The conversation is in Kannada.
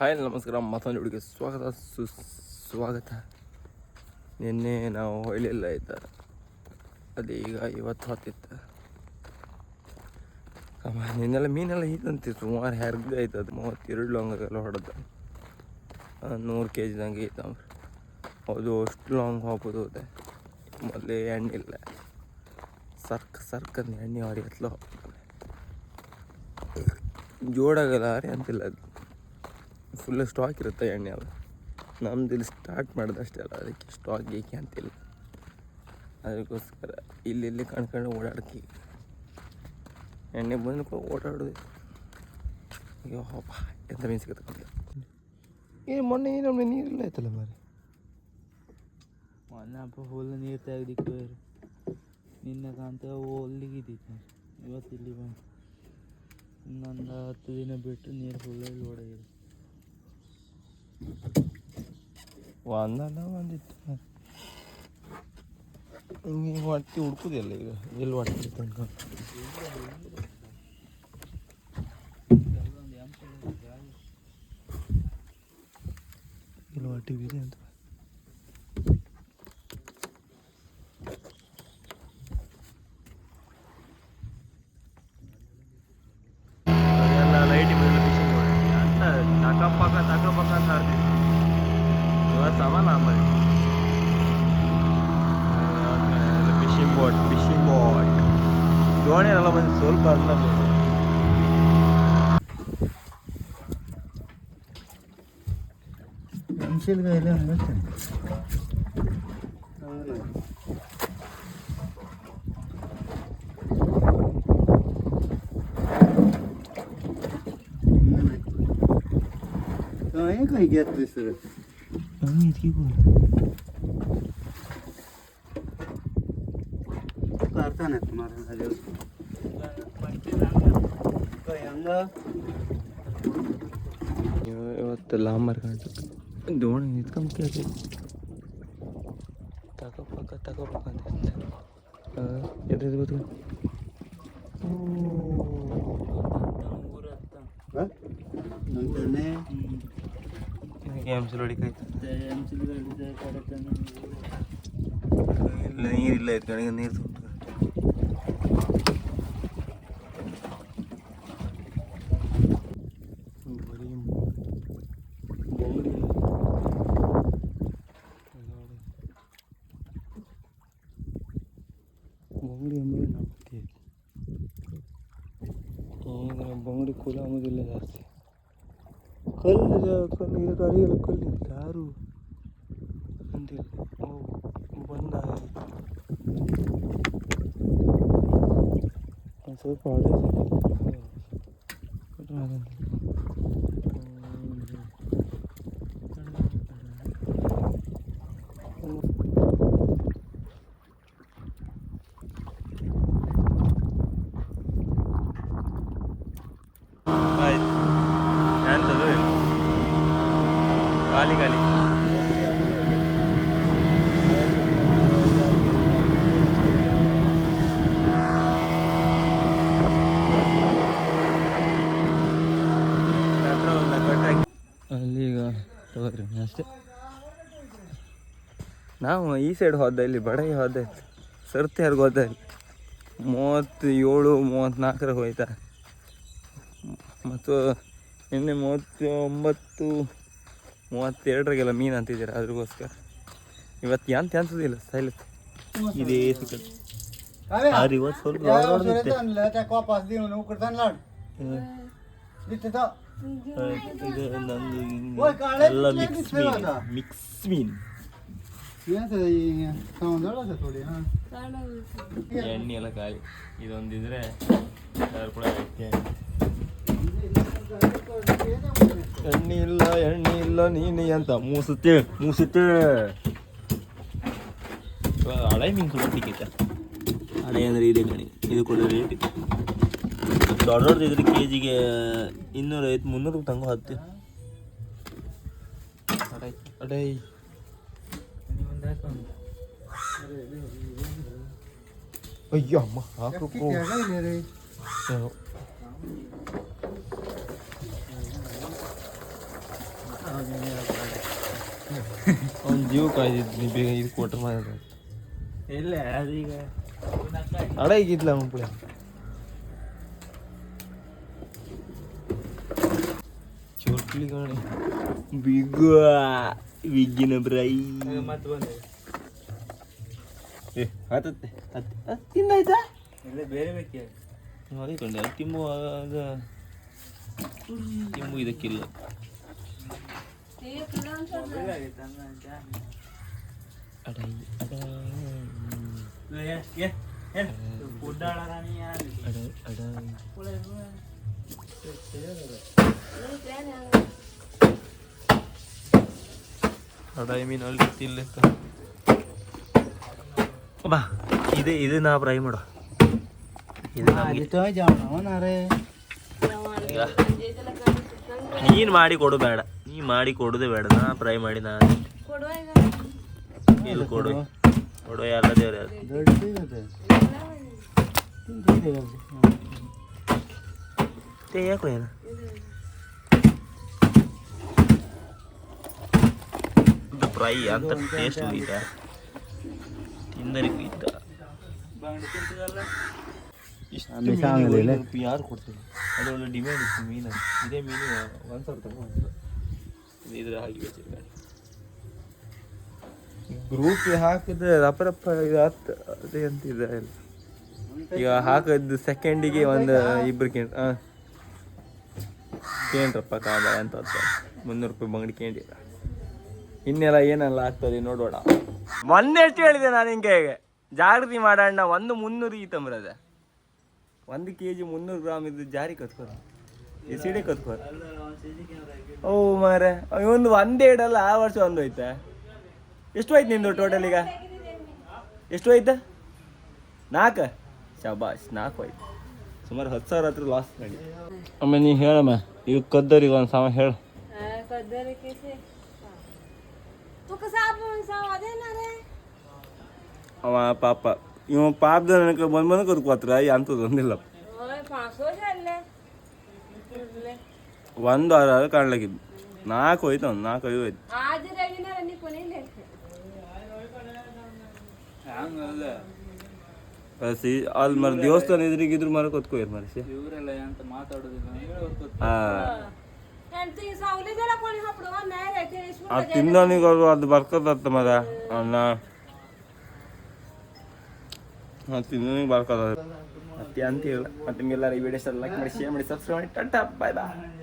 ಹಾಯ್, ನಮಸ್ಕಾರ. ಮತ್ತೊಂದು ಹುಡುಗಿ ಸ್ವಾಗತ ಸುಸ್ವಾಗತ ನಿನ್ನೆ ನಾವು ಹೊಯ್ಲಿಲ್ಲ ಆಯ್ತ ಅದು ಈಗ ಇವತ್ತು ಹೊತ್ತಿತ್ತು. ನಿನ್ನೆಲ್ಲ ಮೀನೆಲ್ಲ ಇತ್ತಂತೆ ಸುಮಾರು ಹೆರ್ಗ ಆಯ್ತದ. ಮೂವತ್ತೆರಡು ಲಾಂಗಾಗೆಲ್ಲ ಹೊಡೆದ. ನೂರು ಕೆ ಜಿದಂಗೆ ಐತವ ಅದು ಅಷ್ಟು ಲಾಂಗ್ ಹೋಗ್ಬೋದು ಅದೇ ಮೊದಲೇ ಎಣ್ಣೆ ಇಲ್ಲ. ಸರ್ಕ ಸರ್ಕ ಎಣ್ಣೆ ಹೊಡಿ ಹತ್ಲ ಜೋಡಾಗಲ್ಲ ಅಂತಿಲ್ಲ ಅದು. ಫುಲ್ ಸ್ಟಾಕ್ ಇರುತ್ತೆ ಎಣ್ಣೆ ಅದು ನಮ್ದು ಇಲ್ಲಿ ಸ್ಟಾರ್ಟ್ ಮಾಡಿದಷ್ಟೇ ಅಲ್ಲ ಅದಕ್ಕೆ ಸ್ಟಾಕ್ ಏಕೆ ಅಂತಿಲ್ಲ. ಅದಕ್ಕೋಸ್ಕರ ಇಲ್ಲಿ ಇಲ್ಲಿ ಕಣ್ಕೊಂಡು ಓಡಾಡ್ತೀವಿ. ಎಣ್ಣೆ ಬಂದಪ್ಪ ಓಡಾಡೋದು. ಅಯ್ಯೋ ಹಬ್ಬ ಎಂತ ಮೀನು ಸಿಗುತ್ತೆ ಏನು ಮೊನ್ನೆ ಏನೊಮ್ಮೆ ನೀರಿಲ್ಲ ಆಯ್ತಲ್ಲ ಮಾರಿ ಮೊನ್ನೆ ಅಪ್ಪ ಹುಲ್ಲು ನೀರು ತೆಗ್ದಿಕ್ಕೆ ನಿನ್ನೆ ಕಾಂತ ಅಲ್ಲಿಗಿದ್ದಿತ್ತು ಇವತ್ತು ಇಲ್ಲಿ ಬಂದು ಇನ್ನೊಂದು ಹತ್ತು ದಿನ ಬಿಟ್ಟು ನೀರು ಫುಲ್ ಇಲ್ಲಿ ಓಡಾಗಿದೆ ಒಂದಲ್ಲ ಒಂದಿತ್ತು ಮಾರ್ರೆ. ಹಿಂಗೆ ಹೊಟ್ಟಿ ಹುಡ್ಕುದಿಲ್ಲ ಈಗ ಎಲ್ಲಿ ಹೊಟ್ಟಿ ತನಕ ಇಲ್ಲಿ ಹೊಟ್ಟಿ ಇದೆ ಅಂತ ಕೋಣೆಲ್ಲ ಬಂದು ಸ್ವಲ್ಪ ಅಲ್ಲ ಮನುಷ್ಯಲ್ಗೆ ಇಲ್ಲ ಅನ್ಬಿಡ್ತೀನಿ Aynen kayı getti sürü. Ben yetki koydum. Kartan ettim. ಇವತ್ತು ಲಾಂಬರ್ ಕಾಣ್ತು ದೋಣಿ ನಿಂತ್ಕೊಂಬಿಟ್ಟಿದೆ ತಗೋಪಕ್ಕ ತಗೋಪಕ್ಕ ಅಂತ ಎದ್ದು ಗೊತ್ತು ನೀರಿಲ್ಲ ಇತ್ತು ಕಡೆಗೆ ನೀರು ಕಲ್ಲು ಜಾ- ಕಲ್ಲು ಇದು ಅರಿಯಲ್ಲ ಕಲ್ಲು ಯಾರು ಅಂತಿಲ್ಲ ಓ ಬಂದ ಒಂದು ಸ್ವಲ್ಪ ಆಡ ಆಯ್ತು ಎಂಥದ್ದು ಖಾಲಿ ಖಾಲಿ ಅಲ್ಲಿ ತಗೋರಿ ಅಷ್ಟೇ. ನಾವು ಈ ಸೈಡ್ ಹೋದ ಇಲ್ಲಿ ಬಡ ಹೋದ ಸರ್ತಿ ಯಾರಿಗೂ ಹೋದ. ಇಲ್ಲಿ ಮೂವತ್ತೇಳು ಮೂವತ್ತ್ನಾಲ್ಕರ ಹೋಯ್ತಾ. ಮತ್ತು ನಿನ್ನೆ ಮೂವತ್ತೊಂಬತ್ತು ಮೂವತ್ತೆರಡರಿಗೆಲ್ಲ ಮೀನು ಅಂತಿದ್ದೀರ ಅದ್ರಿಗೋಸ್ಕರ? ಇವತ್ತು ಎಂತ ಅನ್ಸೋದಿಲ್ಲ ಸ್ಟೈಲ್ ಇದೇ ಸ್ವಲ್ಪ ಎಲ್ಲ ಮಿಕ್ಸ್ ಮೀನ್ ಮಿಕ್ಸ್ ಮೀನ್ ಎಣ್ಣೆ ಎಲ್ಲ ಕಾಯಿ ಇದೊಂದಿದ್ರೆ ಕೂಡ ಎಣ್ಣೆ ಇಲ್ಲ ಎಣ್ಣೆ ಇಲ್ಲ ನೀನು ಅಂತ ಮೂಸುತ್ತೆ ಮೂಸುತ್ತೆ ಇವಾಗ ಹಳೆ ಮೀನು ಕೂಡ ಸಿಕ್ಕಿತ್ತ ಹಳೆ ಅಂದರೆ ಇದೆ ಕಣಿ ಇದು ಕೂಡ ರೇಟ್ ದೊಡ್ಡ ದೊಡ್ಡದಿದ್ರೆ ಕೆ ಜಿಗೆ ಇನ್ನೂರೈವತ್ತು ಮುನ್ನೂರು ತಂಗೋ ಹತ್ತು ಅಡೈ ಅಡೈ ಅಯ್ಯೋ ಅಮ್ಮ ಹಾಕು ಜೀವ ಕಾಯ್ದಿದ್ದು ನೀ ಬೇಗ ಇದು ಕೊಟ್ರೆ ಮಾಡಿದ್ರೆ ಇಲ್ಲ ಅದೀಗ ಅಡ ಈಗಿದ್ಲ ಮುಪ್ಪಳ ಚೋಟ್ಲಿ ಗಾಣಿ ಬಿಗ್ಗ ಬಿಗ್ಗಿನ ಬ್ರೈ ಮತ್ತೆ ಬಂದೆ ಏ ಹತ್ತತ್ತೆ ಹತ್ತಿ ತಿಂದಾಯ್ತಾ ಇಲ್ಲ ಬೇರೆ ಬೇಕೇ ಮರಿಕೊಂಡೆ ತಿಮ್ಮು ಅದು ತಿಮ್ಮು ಇದಕ್ಕಿಲ್ಲ ಅಡ ಅಡ ಅಡ ಅಡ ಅಡ ಮೀನು ಅಲ್ಲಿ ತಿಲ್ಲ ಬಾ ಇದು ಇದು ನಾ ಫ್ರೈ ಮಾಡು ನೀ ಮಾಡಿ ಕೊಡುದೇ ಬೇಡ ನಾ ಫ್ರೈ ಮಾಡಿ ನಾ ಇಲ್ಲಿ ಕೊಡು. ಕೊಡು ಎಲ್ಲ ದೇವ್ರೆ ಯಾಕೋ ಏನ ಇದು ಫ್ರೈ ಅಂತ ಟೇಸ್ಟ್ ಉಳಿದ ತಿಂದರಿಗೂ ಇದ್ದ. ಯಾರು ಕೊಡ್ತೀನಿ ಅದೊಂದು ಡಿಮ್ಯಾಂಡ್ ಇತ್ತು ಮೀನು ಇದೇ ಮೀನು ಒಂದು ಸಾವಿರ ತಗೊಂಡು ಇದ್ರ ಹಾಗೆ ಬೆಚ್ಚಿರ್ತಾರೆ ಗ್ರೂಪ್ ಹಾಕಿದ್ರೆ ರಪ್ಪ ಅದೇ ಅಂತ ಇದೆ ಈಗ ಹಾಕಿದ್ದು ಸೆಕೆಂಡಿಗೆ ಒಂದು ಇಬ್ರು ಕೇಂದ್ರ ಹಾಂ ಕೇಂದ್ರಪ್ಪ ಕಾದ ಅಂತ ಮುನ್ನೂರು ರೂಪಾಯಿ ಬಂಗಡಿ ಕೇಂದ್ರ ಇನ್ನೆಲ್ಲ ಏನೆಲ್ಲ ಆಗ್ತದೆ ನೋಡೋಣ. ಮೊನ್ನೆ ಎಷ್ಟು ಹೇಳಿದೆ ನಾನು ಹಿಂಗೆ. ಜಾಗೃತಿ ಮಾಡೋಣ, ಒಂದು ಮುನ್ನೂರು ಈ ತಂಬ್ರದ. ಒಂದು ಕೆ ಜಿ ಮುನ್ನೂರು ಗ್ರಾಮ್ ಇದು ಜಾರಿ ಕತ್ಕೋರ ಈ ಸಿಡಿ ಕತ್ಕೋರ ಓ ಮಾರೆ. ಒಂದು ಒಂದೇ ಇಡಲ್ಲ ಆ ವರ್ಷ ಒಂದು ಹೋಯ್ತಾ? ಎಷ್ಟು ಆಯ್ತು ನಿಂದು ಟೋಟಲ್ ಈಗ? ಎಷ್ಟು ಹೋಯ್ತು? ನಾಲ್ಕು? ಶಬಾಷ್ ನಾಲ್ಕು ಆಯ್ತು ಸುಮಾರು ಹತ್ತು ಸಾವಿರ ಹತ್ರ ಲಾಸ್ ಮಾಡಿ. ಆಮೇಲೆ ನೀ ಹೇಳಮ್ಮ ಈಗ ಕದ್ದರಿಗೆ ಒಂದು ಸಮ ಹೇಳು. ಅವ ಪಾಪ. ಇವ ಪಾಪದ ನನಗೆ ಬಂದ್ ಬಂದು ಕದ್ಕೋತ್ರ ಅಂಥದ್ದು ಒಂದಿಲ್ಲ ಒಂದು ವಾರ ಕಾಣ್ಲಾಗಿದ್ದು ನಾಲ್ಕು ಹೋಯ್ತು ಒಂದು ನಾಲ್ಕು ಐದು ಹೋಯ್ತು. ಸಿ ಅಲ್ಲಿ ಮರ ದೇವಸ್ಥಾನ ಎದುರಿಗಿದ್ರು ಮರ ಕತ್ಕೋಯ್ತು ಮರಸಿ. ಆ ಅದು ತಿಂದವನಿಗೆ ಅದು ಅದು ಬರ್ಕತ್ತ ಮರ ಅನ್ನ. ಅದು ಬರ್ಕತ್ತ ಮತ್ತೆ ಅಂತ ಹೇಳಿ ಮತ್ತೆ ನಿಮ್ಗೆಲ್ಲರೂ ಈ ವಿಡಿಯೋ ಲೈಕ್ ಮಾಡಿ ಶೇರ್ ಮಾಡಿ ಸಬ್ಸ್ಕ್ರೈಬ್ ಮಾಡಿ. ಟಾಟಾ ಬಾಯ್ ಬಾಯ್